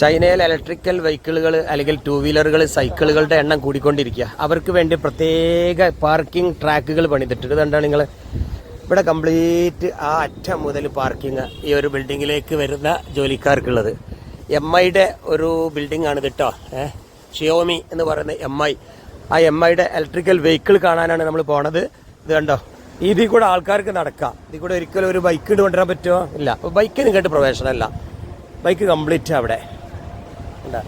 ചൈനയിൽ ഇലക്ട്രിക്കൽ വെഹിക്കിളുകൾ അല്ലെങ്കിൽ ടൂ വീലറുകൾ സൈക്കിളുകളുടെ എണ്ണം കൂടിക്കൊണ്ടിരിക്കുക. അവർക്ക് വേണ്ടി പ്രത്യേക പാർക്കിംഗ് ട്രാക്കുകൾ പണിതിട്ടുണ്ട് ഇതുകൊണ്ടാണ് നിങ്ങൾ ഇവിടെ കംപ്ലീറ്റ് ആ അറ്റം മുതൽ പാർക്കിംഗ് ഈ ഒരു ബിൽഡിങ്ങിലേക്ക് വരുന്ന ജോലിക്കാർക്കുള്ളത്. എം ഐയുടെ ഒരു ബിൽഡിംഗ് ആണ് കേട്ടോ ഏഹ് ഷിയോമി എന്ന് പറയുന്ന എം ഐ ആ എം ഐയുടെ ഇലക്ട്രിക്കൽ വെഹിക്കിൾ കാണാനാണ് നമ്മൾ പോണത്. ഇത് കണ്ടോ? ഇതിൽ കൂടെ ആൾക്കാർക്ക് നടക്കാം. ഇതിൽ കൂടെ ഒരിക്കലും ഒരു ബൈക്ക് കൊണ്ടുവരാൻ പറ്റുമോ? ഇല്ല. അപ്പോൾ ബൈക്കിന് കേട്ട് പ്രവേശനമല്ല. ബൈക്ക് കംപ്ലീറ്റ് അവിടെ. ഉണ്ടാ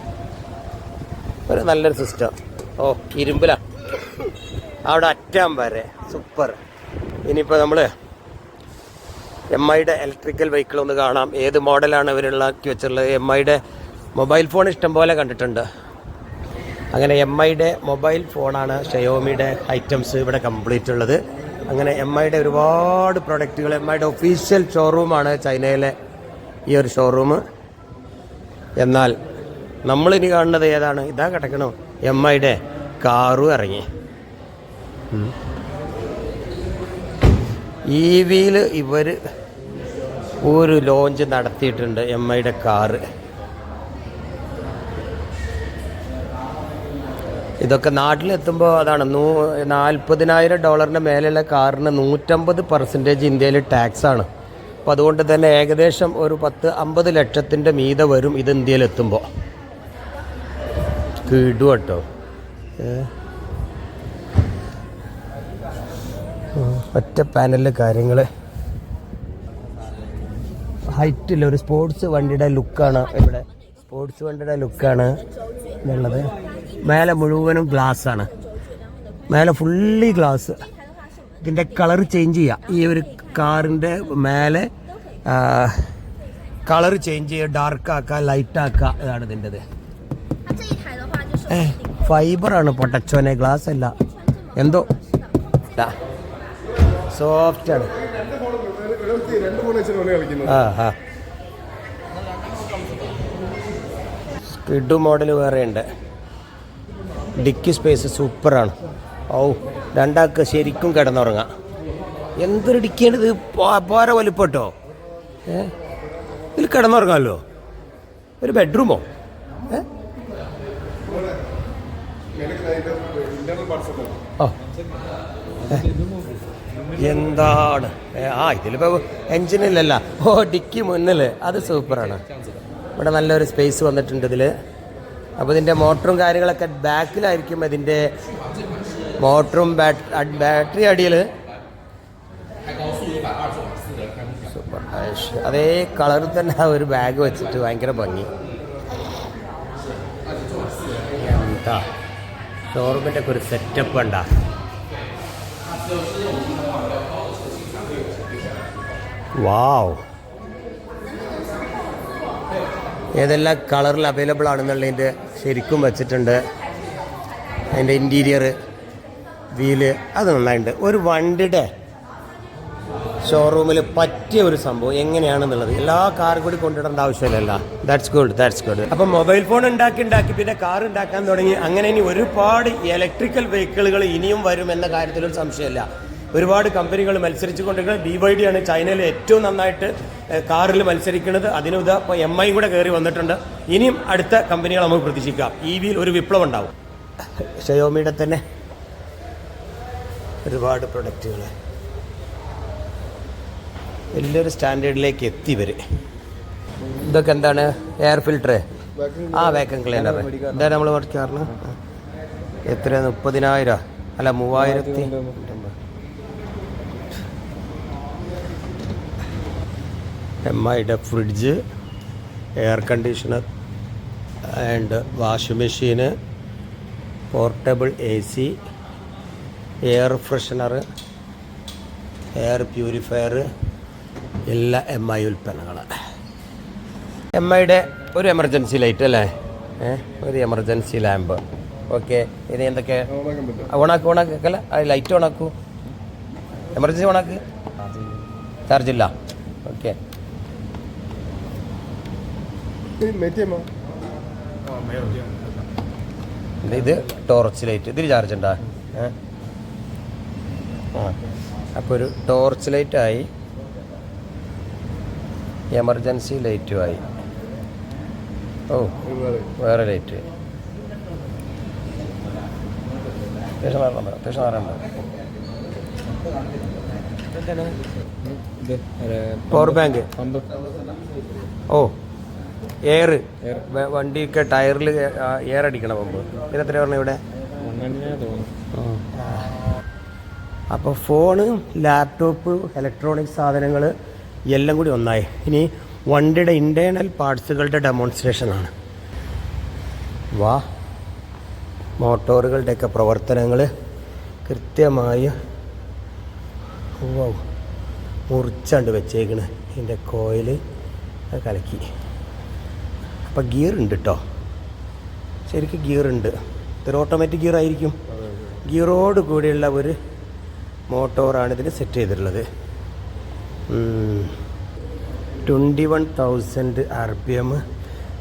ഒരു നല്ലൊരു സിസ്റ്റം ഓ ഇരുമ്പില. അവിടെ അറ്റാൻ വരെ. സൂപ്പർ ഇനിയിപ്പോൾ നമ്മൾ എം ഐയുടെ ഇലക്ട്രിക്കൽ വെഹിക്കിൾ ഒന്ന് കാണാം. ഏത് മോഡലാണ് ഇവരുള്ളാക്കി വെച്ചിട്ടുള്ളത്? എം ഐയുടെ മൊബൈൽ ഫോൺ ഇഷ്ടം പോലെ കണ്ടിട്ടുണ്ട്. അങ്ങനെ എം ഐയുടെ മൊബൈൽ ഫോണാണ് ഷയോമിയുടെ ഐറ്റംസ് ഇവിടെ കംപ്ലീറ്റ് ഉള്ളത്. അങ്ങനെ എം ഐയുടെ ഒരുപാട് പ്രൊഡക്റ്റുകൾ എം ഐയുടെ ഒഫീഷ്യൽ ഷോറൂമാണ് ചൈനയിലെ ഈ ഒരു ഷോറൂം എന്നാൽ നമ്മളിനി കാണുന്നത് ഏതാണ്? ഇതാ കിടക്കണോ. എം ഐയുടെ കാറും ഇറങ്ങി. ഇ വിയിൽ ഇവർ ഒരു ലോഞ്ച് നടത്തിയിട്ടുണ്ട് എം ഐയുടെ കാറ്. ഇതൊക്കെ നാട്ടിലെത്തുമ്പോൾ അതാണ് നൂ നാൽപ്പതിനായിരം ഡോളറിന്റെ മേലെയുള്ള കാറിന് നൂറ്റമ്പത് പെർസെന്റേജ് ഇന്ത്യയിൽ ടാക്സ് ആണ് അപ്പോൾ അതുകൊണ്ട് തന്നെ ഏകദേശം ഒരു പത്ത് അമ്പത് ലക്ഷത്തിന്റെ മീതെ വരും ഇത് ഇന്ത്യയിലെത്തുമ്പോൾ കിടു കേട്ടോ. ഒറ്റ പാനലിലെ കാര്യങ്ങൾ ഹൈറ്റില്ല ഒരു സ്പോർട്സ് വണ്ടിയുടെ ലുക്കാണ് ഇവിടെ. സ്പോർട്സ് വണ്ടിയുടെ ലുക്കാണ് ഇതുള്ളത്. മേലെ മുഴുവനും ഗ്ലാസ് ആണ്. മേലെ ഫുള്ളി ഗ്ലാസ്. ഇതിന്റെ കളർ ചേഞ്ച് ചെയ്യുക ഈ ഒരു കാറിന്റെ മേലെ കളർ ചേഞ്ച് ചെയ്യുക ഡാർക്ക് ആക്കുക ലൈറ്റ് ഇതാണ് ഇതിന്റെത്. ഫൈബറാണ് പൊട്ടച്ചോനെ ഗ്ലാസ് അല്ല. എന്തോ? സോഫ്റ്റ് ആണ്. ആ സ്കിഡ് മോഡൽ ഉണ്ട്. ഡിക്കി സ്പേസ് സൂപ്പറാണ്. ഔ രണ്ടാൾക്ക് ശരിക്കും കിടന്നുറങ്ങാം. എന്തൊരു ഡിക്കിയാണിത് ഇത്? വലിപ്പം കേട്ടോ ഏ ഇതിൽ കിടന്നുറങ്ങാമല്ലോ. ഒരു ബെഡ്റൂമോ ഏ ഇന്റർണൽ പാർട്സ് ഓ എന്താണ്? ആ ഇതിലിപ്പോ എഞ്ചിനില്ലല്ല ഓ ഡിക്കി മുന്നിൽ അത് സൂപ്പറാണ്. ഇവിടെ നല്ലൊരു സ്പേസ് വന്നിട്ടുണ്ട് ഇതിൽ അപ്പോൾ ഇതിന്റെ മോട്ടറും കാര്യങ്ങളൊക്കെ ബാക്കിലായിരിക്കും ഇതിന്റെ മോട്ടറും ബാറ്ററി അടിയിൽ സൂപ്പർ. അതേ കളറിൽ തന്നെ ആ ഒരു ബാഗ് വെച്ചിട്ട് ഭയങ്കര ഭംഗി. എന്താ? ഒക്കെ ഒരു സെറ്റപ്പ് ഉണ്ടാ വാവ് ഏതെല്ലാം കളറിൽ അവൈലബിൾ ആണെന്നുള്ളതിന്റെ ശരിക്കും വെച്ചിട്ടുണ്ട്. അതിന്റെ ഇന്റീരിയർ വീൽ അത് നന്നായിട്ടുണ്ട്. ഒരു വണ്ടിയുടെ ഷോറൂമിൽ പറ്റിയ ഒരു സംഭവം എങ്ങനെയാണെന്നുള്ളത്. എല്ലാ കാറും കൂടി കൊണ്ടിടേണ്ട ആവശ്യമില്ലല്ല. ദാറ്റ്സ് ഗുഡ് ദാറ്റ്സ് ഗുഡ് അപ്പം മൊബൈൽ ഫോൺ ഉണ്ടാക്കി ഉണ്ടാക്കി പിന്നെ കാർ ഉണ്ടാക്കാൻ തുടങ്ങി. അങ്ങനെ ഇനി ഒരുപാട് ഇലക്ട്രിക്കൽ വെഹിക്കിളുകൾ ഇനിയും വരും എന്ന കാര്യത്തിലൊരു സംശയമില്ല. ഒരുപാട് കമ്പനികൾ മത്സരിച്ചു കൊണ്ടിരിക്കുന്നത് ബി വൈ ഡി ആണ് ചൈനയിൽ ഏറ്റവും നന്നായിട്ട് കാറിൽ മത്സരിക്കുന്നത്. അതിന് ഉദാ ഇപ്പോൾ എം ഐ കൂടെ കയറി വന്നിട്ടുണ്ട്. ഇനിയും അടുത്ത കമ്പനികൾ നമുക്ക് പ്രതീക്ഷിക്കാം. ഇ വിയിൽ ഒരു വിപ്ലവം ഉണ്ടാവും. ഷയോമിയുടെ തന്നെ ഒരുപാട് പ്രൊഡക്റ്റുകൾ വലിയൊരു സ്റ്റാൻഡേർഡിലേക്ക് എത്തി വരെ ഇതൊക്കെ എന്താണ്? എയർ ഫിൽട്ടർ ആ വേക്കം ക്ലീനർ എന്താ നമ്മൾ പഠിക്കാറുണ്ട് എത്ര മുപ്പതിനായിരം. അല്ല മൂവായിരത്തി എം ഐയുടെ fridge air conditioner and washing machine portable A C air freshener air purifier എല്ലാ എം ഐ ഉൽപ്പന്നങ്ങൾ എം ഐയുടെ ഒരു എമർജൻസി ലൈറ്റ് അല്ലേ? ഒരു എമർജൻസി ലാമ്പ് ഓക്കെ ഇത് എന്തൊക്കെ? ഓണാക്കി ഓണാക്കല്ല ലൈറ്റ് ഓണാക്കൂ. എമർജൻസി ഓണാക്ക്? ചാർജ് ഇല്ല. ഓക്കെ ഇത് ടോർച്ച് ലൈറ്റ് ഇതിൽ ചാർജ് ഉണ്ടാ? അപ്പോൾ ഒരു ടോർച്ച് ലൈറ്റായി എമർജൻസി ലൈറ്റുമായി ഓ വേറെ. ലൈറ്റ് പവർ ബാങ്ക് ഓ എയർ വണ്ടിയൊക്കെ ടയറിൽ എയർ അടിക്കണം പമ്പ്. ഇതെത്ര പറഞ്ഞു ഇവിടെ? അപ്പോൾ ഫോണ് ലാപ്ടോപ്പ് ഇലക്ട്രോണിക് സാധനങ്ങൾ എല്ലാം കൂടി ഒന്നായി. ഇനി വണ്ടിയുടെ ഇന്റേർണൽ പാർട്സുകളുടെ ഡെമോൺസ്ട്രേഷനാണ് വാ. മോട്ടോറുകളുടെയൊക്കെ പ്രവർത്തനങ്ങൾ കൃത്യമായി മുറിച്ചാണ്ട് വെച്ചേക്കണ്. ഇതിന്റെ കോയിൽ കലക്കി. അപ്പം ഗിയർ ഉണ്ട് കേട്ടോ ശരിക്കും ഗിയർ ഉണ്ട്. ഇതൊരു ഓട്ടോമാറ്റിക് ഗിയർ ആയിരിക്കും. ഗിയറോട് കൂടിയുള്ള ഒരു മോട്ടോറാണ് ഇതിന് സെറ്റ് ചെയ്തിട്ടുള്ളത്. Twenty one thousand R P M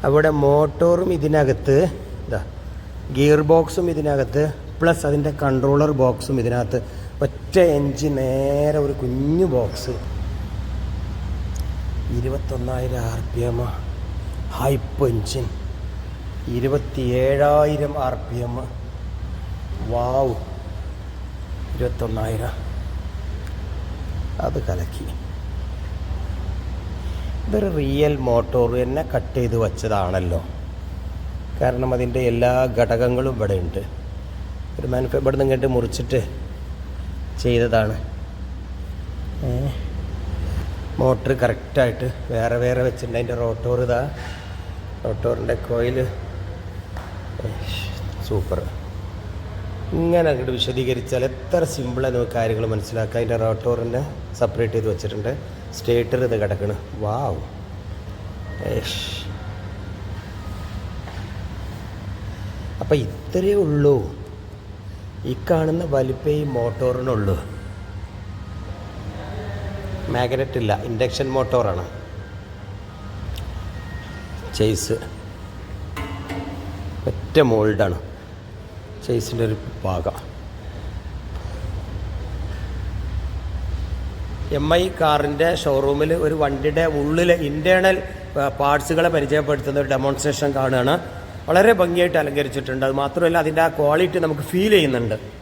അവിടെ മോട്ടോറും ഇതിനകത്ത് ഇതാ ഗിയർ ബോക്സും ഇതിനകത്ത് പ്ലസ് അതിന്റെ കൺട്രോളർ ബോക്സും ഇതിനകത്ത്. ഒറ്റ എൻജിൻ നേരെ ഒരു കുഞ്ഞു box. ഇരുപത്തൊന്നായിരം R P M hype engine. ഇരുപത്തിയേഴായിരം R P M wow. ഇരുപത്തൊന്നായിരം. അത് കലക്കി. ഇതൊരു റിയൽ മോട്ടോർ തന്നെ കട്ട് ചെയ്ത് വെച്ചതാണല്ലോ. കാരണം അതിന്റെ എല്ലാ ഘടകങ്ങളും ഇവിടെ ഉണ്ട്. ഒരു മാനുഫ ഇവിടെ നിന്ന് ഇങ്ങോട്ട് മുറിച്ചിട്ട് ചെയ്തതാണ്. മോട്ടർ കറക്റ്റായിട്ട് വേറെ വേറെ വെച്ചിട്ടുണ്ട്. അതിന്റെ റോട്ടോർ ഇതാ. റോട്ടോറിന്റെ കോയിൽ സൂപ്പർ ഇങ്ങനെ അങ്ങോട്ട് വിശദീകരിച്ചാൽ എത്ര സിമ്പിളാണ് നമുക്ക് കാര്യങ്ങൾ മനസ്സിലാക്കുക. അതിന്റെ റോട്ടോറിന്റെ സെപ്പറേറ്റ് ചെയ്ത് വെച്ചിട്ടുണ്ട്. സ്റ്റേറ്റർ ഇത് കിടക്കണ്. വാവ് അപ്പം ഇത്രയേ ഉള്ളൂ. ഈ കാണുന്ന വലിപ്പേ ഈ മോട്ടോറിനുള്ളൂ. മാഗ്നറ്റ് ഇല്ല. ഇൻഡക്ഷൻ മോട്ടോറാണ് ചെയ്സ് ഒറ്റ മോൾഡാണ് ചെയ്സിന്റെ ഒരു ഭാഗം. എം ഐ കാറിന്റെ ഷോറൂമിൽ ഒരു വണ്ടിയുടെ ഉള്ളിൽ ഇന്റേണൽ പാർട്സുകളെ പരിചയപ്പെടുത്തുന്ന ഒരു ഡെമോൺസ്ട്രേഷൻ കാണുകയാണ് വളരെ ഭംഗിയായിട്ട് അലങ്കരിച്ചിട്ടുണ്ട്. അത് മാത്രമല്ല അതിന്റെ ആ ക്വാളിറ്റി നമുക്ക് ഫീൽ ചെയ്യുന്നുണ്ട്.